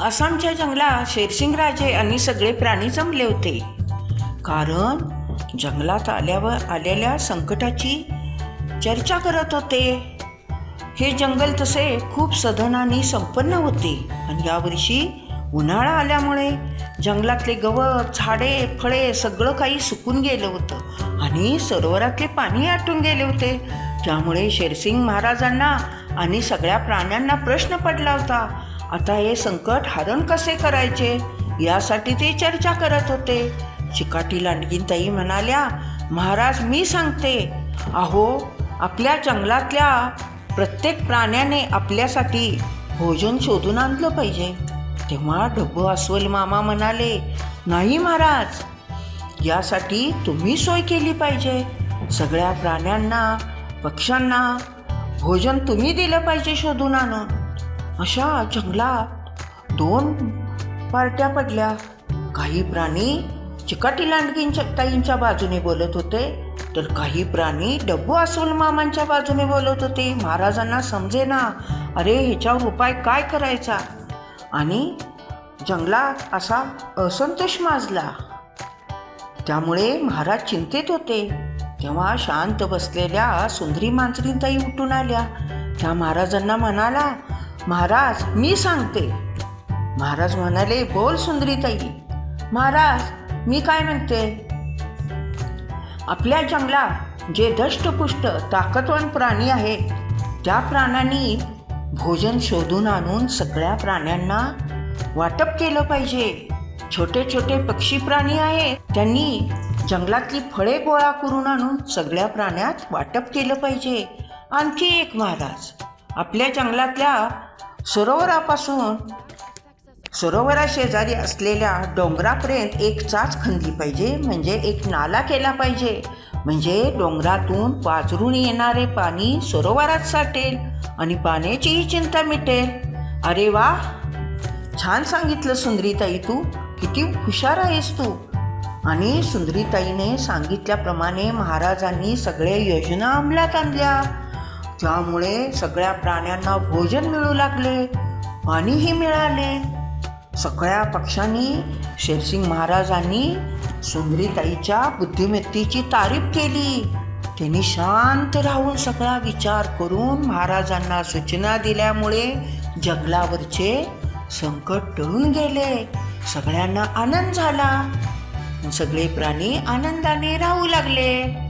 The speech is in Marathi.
आसामच्या जंगलात शेरसिंगराजे आणि सगळे प्राणी जमले होते. कारण जंगलात आल्यावर आलेल्या संकटाची चर्चा करत होते. हे जंगल तसे खूप सधनाने संपन्न होते आणि यावर्षी उन्हाळा आल्यामुळे जंगलातले गवत झाडे फळे सगळं काही सुकून गेलं होतं आणि सरोवरातले पाणी आटून गेले होते. त्यामुळे शेरसिंग महाराजांना आणि सगळ्या प्राण्यांना प्रश्न पडला होता. आता हे संकट हरण कसे करायचे? यासाठी ते चर्चा करत होते. चिकाटी लांडगीनताई म्हणाल्या महाराज मी सांगते. अहो आपल्या जंगलातल्या प्रत्येक प्राण्याने आपल्यासाठी भोजन शोधून आणलं पाहिजे. तेव्हा डब्बू अस्वल मामा म्हणाले नाही महाराज यासाठी तुम्ही सोय केली पाहिजे. सगळ्या प्राण्यांना पक्ष्यांना भोजन तुम्ही दिलं पाहिजे शोधून आणून. अशा जंगलात दोन पार्ट्या पडल्या. काही प्राणी चिकाटी लांडगींच्या ताईंच्या बाजूने बोलत होते तर काही प्राणी डब्बू असून मामांच्या बाजूने बोलत होते महाराजांना समजेना अरे ह्याच्यावर उपाय काय करायचा? आणि जंगलात असा असंतोष माजला. त्यामुळे महाराज चिंतेत होते. तेव्हा शांत बसलेल्या सुंदरी मांजरीताई उठून आल्या. त्या महाराजांना म्हणाला महाराज मी सांगते. महाराज म्हणाले बोल सुंदरीताई. महाराज मी काय म्हणते? आपल्या जंगलात जे दष्टपुष्ट ताकदवान प्राणी आहेत त्या प्राण्यांनी भोजन शोधून आणून सगळ्या प्राण्यांना वाटप केलं पाहिजे. छोटे छोटे पक्षी प्राणी आहेत त्यांनी जंगलातली फळे गोळा करून आणून सगळ्या प्राण्यात वाटप केलं पाहिजे. आणखी एक महाराज आपल्या जंगलातल्या सरोवरापासून सरोवराशेजारी असलेल्या डोंगरापर्यंत एक चाच खणली पाहिजे म्हणजे एक नाला केला पाहिजे. म्हणजे डोंगरातून वाजरून येणारे पाणी सरोवरात साठेल आणि पाण्याचीही चिंता मिटेल. अरे वा! छान सांगितलं सुंदरीताई तू. किती हुशार आहेस तू. आणि सुंदरीताईने सांगितल्याप्रमाणे महाराजांनी सगळ्या योजना अंमलात आणल्या. त्यामुळे सगळ्या प्राण्यांना भोजन मिळू लागले पाणीही मिळाले. सगळ्या पक्षांनी शेरसिंग महाराजांनी सुंदरीताईच्या बुद्धिमत्तेची तारीफ केली. त्यांनी शांत राहून सगळा विचार करून महाराजांना सूचना दिल्यामुळे जंगलावरचे संकट टळून गेले. सगळ्यांना आनंद झाला. सगळे प्राणी आनंदाने राहू लागले.